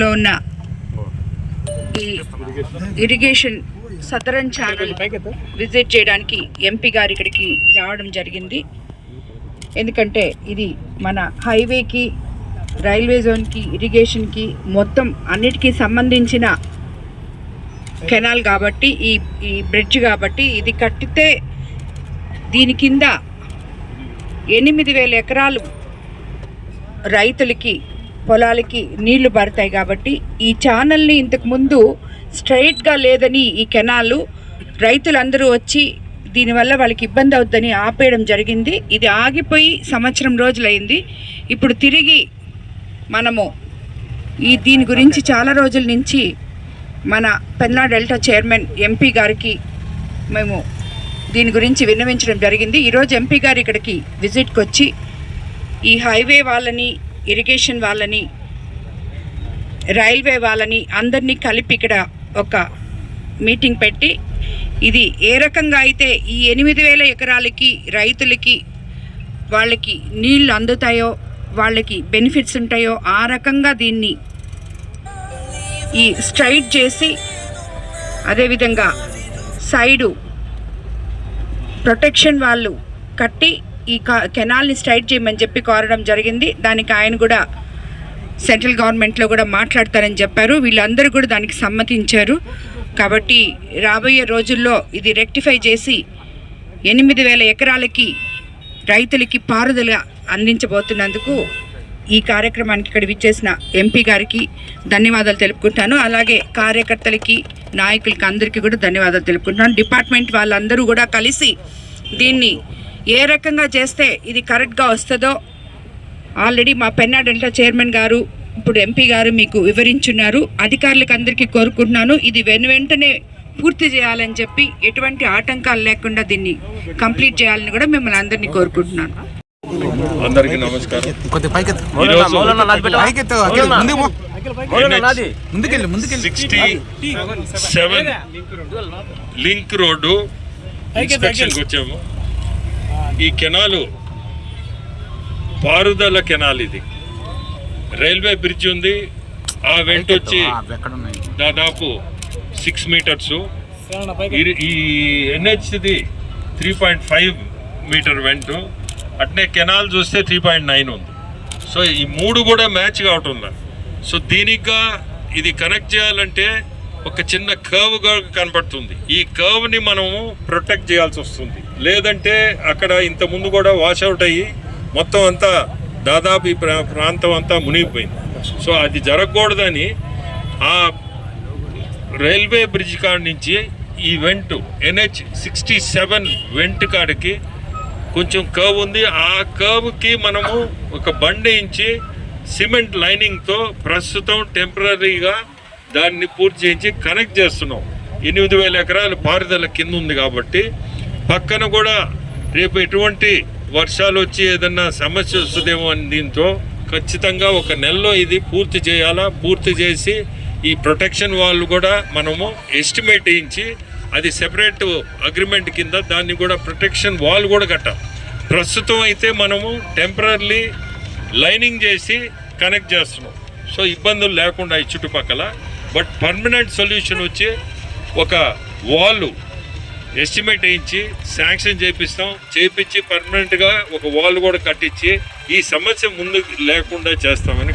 లో ఉన్న ఈ ఇరిగేషన్ సదరన్ ఛానల్ విజిట్ చేయడానికి ఎంపీ గారు ఇక్కడికి రావడం జరిగింది. ఎందుకంటే ఇది మన హైవేకి రైల్వే జోన్కి ఇరిగేషన్కి మొత్తం అన్నిటికీ సంబంధించిన కెనాల్ కాబట్టి ఈ ఈ బ్రిడ్జ్ కాబట్టి ఇది కట్టితే దీని కింద ఎనిమిది వేల ఎకరాలు రైతులకి పొలాలకి నీళ్ళు పడతాయి కాబట్టి ఈ ఛానల్ని ఇంతకుముందు స్ట్రైట్గా లేదని ఈ కెనాలు రైతులందరూ వచ్చి దీనివల్ల వాళ్ళకి ఇబ్బంది అవుద్దని ఆపేయడం జరిగింది. ఇది ఆగిపోయి సంవత్సరం రోజులైంది. ఇప్పుడు తిరిగి మనము ఈ దీని గురించి చాలా రోజుల నుంచి మన పెన్నా డెల్టా చైర్మన్ ఎంపీ గారికి మేము దీని గురించి విన్నవించడం జరిగింది. ఈరోజు ఎంపీ గారు ఇక్కడికి విజిట్కి వచ్చి ఈ హైవే వాళ్ళని ఇరిగేషన్ వాళ్ళని రైల్వే వాళ్ళని అందరినీ కలిపి ఇక్కడ ఒక మీటింగ్ పెట్టి ఇది ఏ రకంగా అయితే ఈ ఎనిమిది వేల ఎకరాలకి రైతులకి వాళ్ళకి నీళ్ళు అందుతాయో వాళ్ళకి బెనిఫిట్స్ ఉంటాయో ఆ రకంగా దీన్ని ఈ స్ట్రైట్ చేసి అదేవిధంగా సైడు ప్రొటెక్షన్ వాళ్ళు కట్టి ఈ కెనాల్ని స్ట్రైట్ చేయమని చెప్పి కోరడం జరిగింది. దానికి ఆయన కూడా సెంట్రల్ గవర్నమెంట్లో కూడా మాట్లాడతారని చెప్పారు. వీళ్ళందరూ కూడా దానికి సమ్మతించారు. కాబట్టి రాబోయే రోజుల్లో ఇది రెక్టిఫై చేసి ఎనిమిది వేల ఎకరాలకి రైతులకి పారుదల అందించబోతున్నందుకు ఈ కార్యక్రమానికి ఇక్కడ విచ్చేసిన ఎంపీ గారికి ధన్యవాదాలు తెలుపుకుంటాను. అలాగే కార్యకర్తలకి నాయకులకి అందరికీ కూడా ధన్యవాదాలు తెలుపుకుంటాను డిపార్ట్మెంట్ వాళ్ళందరూ కూడా కలిసి దీన్ని ఏ రకంగా చేస్తే ఇది కరెక్ట్గా వస్తుందో ఆల్రెడీ మా పెన్నా డెల్టా చైర్మన్ గారు ఇప్పుడు ఎంపీ గారు మీకు వివరించున్నారు. అధికారులకు అందరికీ కోరుకుంటున్నాను. ఇది వెను వెంటనే పూర్తి చేయాలని చెప్పి ఎటువంటి ఆటంకాలు లేకుండా దీన్ని కంప్లీట్ చేయాలని కూడా మిమ్మల్ని అందరినీ కోరుకుంటున్నాను. అందరికీ నమస్కారం. సిక్స్టీ సెవెన్ లింక్ రోడ్డు ఇన్స్పెక్షన్కి వచ్చాము. ఈ కెనాలు పారుదల కెనాల్ ఇది. రైల్వే బ్రిడ్జ్ ఉంది. ఆ వెంట వచ్చి దాదాపు సిక్స్ మీటర్స్ ఈ ఎన్హెచ్ది త్రీ పాయింట్ ఫైవ్ మీటర్ వెంట. అట్నే కెనాల్ చూస్తే త్రీ పాయింట్ నైన్ ఉంది. సో ఈ మూడు కూడా మ్యాచ్ కావటంలా సో దీనిగా ఇది కనెక్ట్ చేయాలంటే ఒక చిన్న కర్వ్ కనపడుతుంది. ఈ కర్వ్ని మనము ప్రొటెక్ట్ చేయాల్సి వస్తుంది. లేదంటే అక్కడ ఇంత ముందు కూడా వాషౌట్ అయ్యి మొత్తం అంతా దాదాపు ఈ ప్రా- ప్రాంతం అంతా మునిగిపోయింది. సో అది జరగకూడదని ఆ రైల్వే బ్రిడ్జ్ కాడ నుంచి ఈ వెంట్ ఎన్హెచ్ సిక్స్టీ సెవెన్ వెంట్ కాడికి కొంచెం కర్వ్ ఉంది. ఆ కర్వ్కి మనము ఒక బండి ఇచ్చి సిమెంట్ లైనింగ్తో ప్రస్తుతం టెంపరీగా దాన్ని పూర్తి చేయించి కనెక్ట్ చేస్తున్నాం. ఎనిమిది వేల ఎకరాలు పారుదల కింద ఉంది కాబట్టి పక్కన కూడా రేపు ఎటువంటి వర్షాలు వచ్చి ఏదన్నా సమస్య వస్తుందేమో అని దీంతో ఖచ్చితంగా ఒక నెలలో ఇది పూర్తి చేయాలా? పూర్తి చేసి ఈ ప్రొటెక్షన్ వాళ్ళు కూడా మనము ఎస్టిమేట్ వేయించి అది సెపరేట్ అగ్రిమెంట్ కింద దాన్ని కూడా ప్రొటెక్షన్ వాల్ కూడా కట్టాలి. ప్రస్తుతం అయితే మనము టెంపరీ లైనింగ్ చేసి కనెక్ట్ చేస్తున్నాం. సో ఇబ్బందులు లేకుండా ఈ చుట్టుపక్కల. బట్ పర్మనెంట్ సొల్యూషన్ వచ్చి ఒక వాళ్ళు ఎస్టిమేట్ వేయించి శాంక్షన్ చేపిస్తాం. చేపించి పర్మనెంట్గా ఒక వాల్ కూడా కట్టించి ఈ సమస్య ముందు లేకుండా చేస్తామని